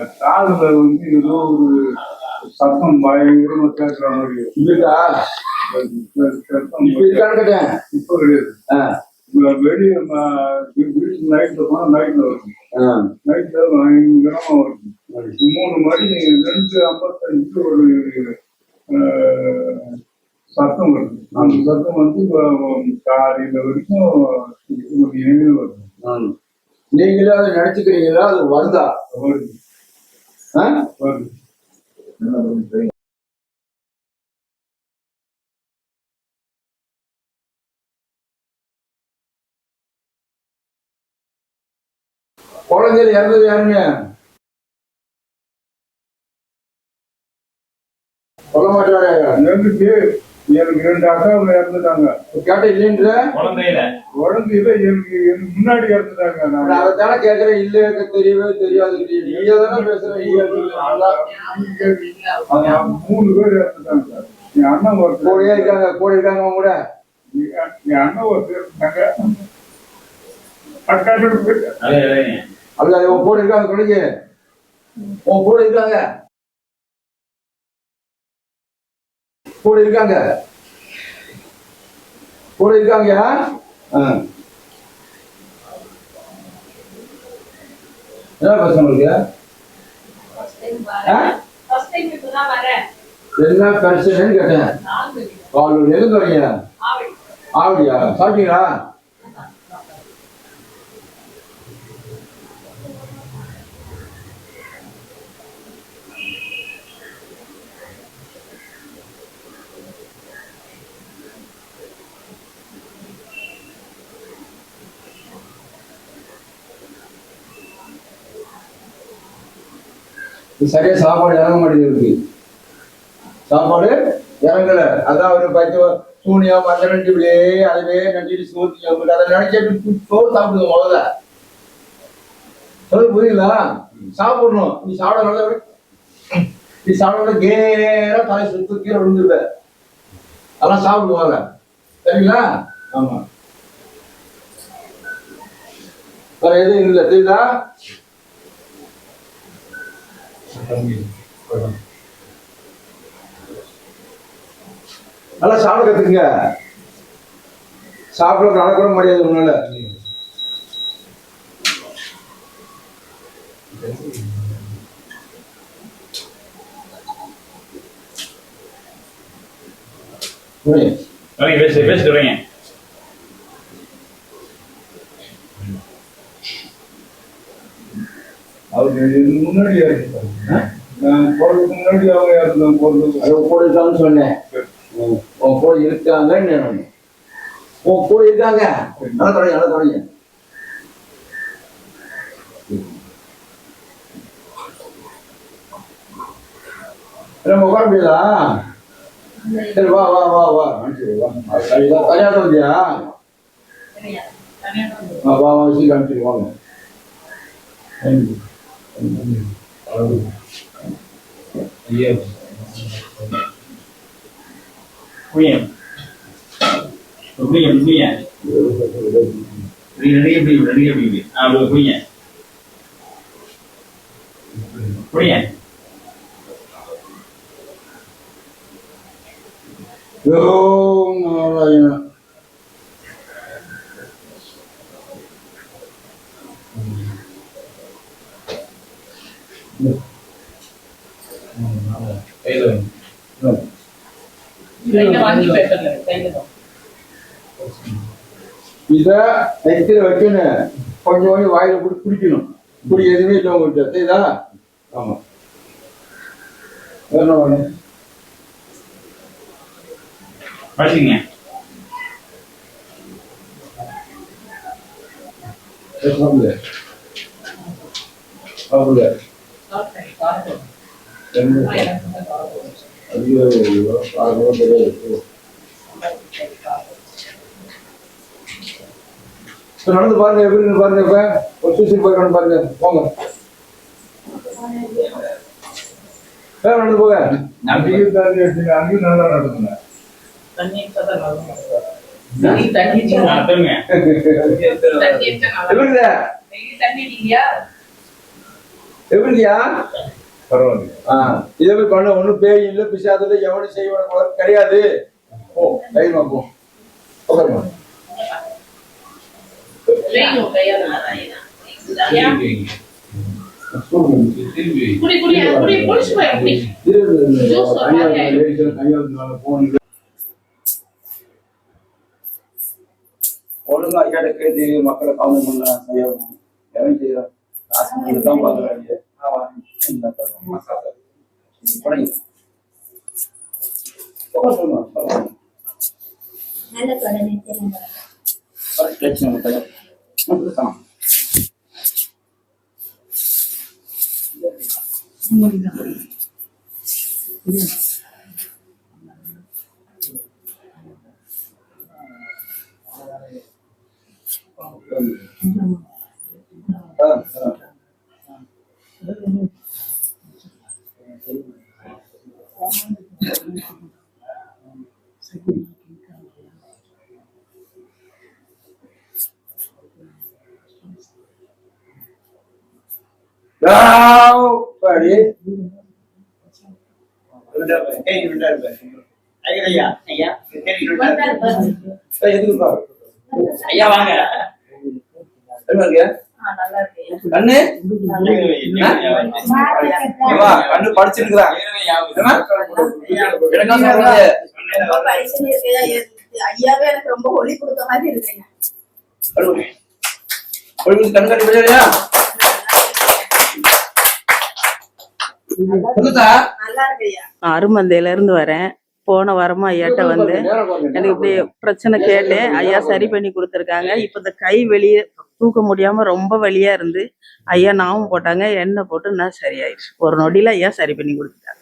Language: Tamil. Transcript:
காதுல வந்து ஏதோ ஒரு சத்தம் பயங்கரமா கேட்கிற மாதிரி. இருக்கா இப்ப கிடையாது. வெளியே வீட்டுக்கு நைட்ல போனா நைட்ல வரும். நைட்ல பயங்கரமா வரும். மூணு மணி ரெண்டு ஐம்பத்தஞ்சு ஒரு சத்தம் வருது. அந்த சத்தம் வந்து காலையில வரைக்கும் வருது. நீங்களே அதை நினைச்சுக்கிறீங்களா? அது வருதா? வருது. குழந்தைகள் இறந்தது யாருங்க? சொல்ல மாட்டாரு. எனக்கு எனக்கு ரெண்டு அக்காவுங்க இறந்துட்டாங்க கேட்ட இல்லைன்ற? குழந்தையில. குழந்தையில எனக்கு எனக்கு முன்னாடி இறந்துட்டாங்க. நான் அதை தானே கேட்கறேன் இல்ல எனக்கு தெரியவே தெரியாது. நீங்க தானே பேசுறேன் மூணு பேர் இறந்துட்டாங்க. சார் என் அண்ணன் ஒருத்தர் கூடயே இருக்காங்க கூட இருக்காங்க அவங்க கூட? என் என் அண்ணன் இருந்தாங்க அக்கா ரெண்டு பேர் அதே அதே அல்ல உன் கூட இருக்காங்க துணைக்கு உன் கூட இருக்காங்க. கூட இருக்காங்க. கூட இருக்காங்க. என்ன பிரச்சனை உங்களுக்கு? என்ன பிரச்சனைன்னு கேட்டேன். காலூர் எங்க வரீங்க ஆவடியா? சாப்பிட்டீங்களா? சரியா சாப்பாடு இறங்க மாட்டேங்குது சாப்பாடு இறங்கல. அதான் அவர் பச்சை சூனியா மஞ்சள் நண்டு இப்படியே அதுவே நண்டிட்டு சோத்தி அதை நினைச்சிட்டு சோறு சாப்பிடுங்க முதல்ல. சொல்லு புரியுங்களா சாப்பிடணும். நீ சாப்பிட நல்லா நீ சாப்பிட கேரா தலை சுத்து கீழே விழுந்துருவ. அதெல்லாம் சாப்பிடுவாங்க சரிங்களா? ஆமா. வேற எதுவும் இல்லை. தெரியுதா? நல்லா சாப்பிட கத்துக்குங்க. சாப்பிட நடக்கூட முடியாது உன்னால. புரியுது பேசு வரீங்க அவங்க எனக்கு முன்னாடி போறதுக்கு முன்னாடி அவங்க இறந்தாங்க போறதுக்கு அது கூட இருக்காங்கன்னு சொன்னேன் உன் கூட இருக்காங்கன்னு உன் கூட இருக்காங்க நல்லா தொடங்க நல்லா தொடங்க நம்ம உட்கார முடியாதா சரி வா வா வா வா கல்யாணம் வந்தியா வா வா Yes. William. William, William. Reliable, reliable. Ah, William. William. Yo, no, no, no. இத நெத்தில வைக்கணும். கொஞ்சம் கொஞ்சம் வாயில போட்டு குடிக்கணும். குடி எதுவுமே இல்லை உங்கள்கிட்ட. தெரியுதா? ஆமா. வேற வேணும்? படிச்சுங்க ஐயோ ஐயோ பார்க்கவும் தெரியாது இப்ப நடந்து பாருங்க எப்படி பாருங்க இப்ப? ஒரு சூசி போய் பாருங்க. போங்க. வேற நடந்து போங்க அதிக தாண்டி எடுத்துங்க அங்கேயும் நல்லா ஆ சொல்லுங்க எப்படி இருக்குது? எப்படியா பரவாயில்ல ஆ இதை போய் பண்ண ஒண்ணும் பேய் இல்லை பிசாதில்லை எவனும் செய்வான கிடையாது. போ தைரியமா போ. உட்காருமா? ஒழுங்கா ஐயாட்ட கேட்டு மக்களை காவல் பண்ண செய்யணும். எவன் செய்யறான்? காசு கொடுத்து தான் பாக்குறாங்க ஆமா இந்த மசாலா படங்க ready? ஐயா ஐயா வந்தாரு பாரு. ஏய், எதுக்கு பா? ஐயா வாங்க கண்ணு? கண்ணு படிச்சிருக்கிறான் ஐயாவே எனக்கு ரொம்ப ஒளி கொடுத்த மாதிரி இருக்குங்க. அழுவு. ஒரு நிமிஷம் கண்ணு கட்டி படிச்சா அருமந்தையில இருந்து வரேன். போன வாரமா ஐயாட்ட வந்து எனக்கு இப்படி பிரச்சனை கேட்டேன். ஐயா சரி பண்ணி கொடுத்துருக்காங்க. இப்ப இந்த கை வெளியே தூக்க முடியாம ரொம்ப வலியா இருந்து ஐயா நாவும் போட்டாங்க எண்ணெய் போட்டு நான் சரியாயிடுச்சு. ஒரு நொடியில ஐயா சரி பண்ணி கொடுத்துட்டாங்க.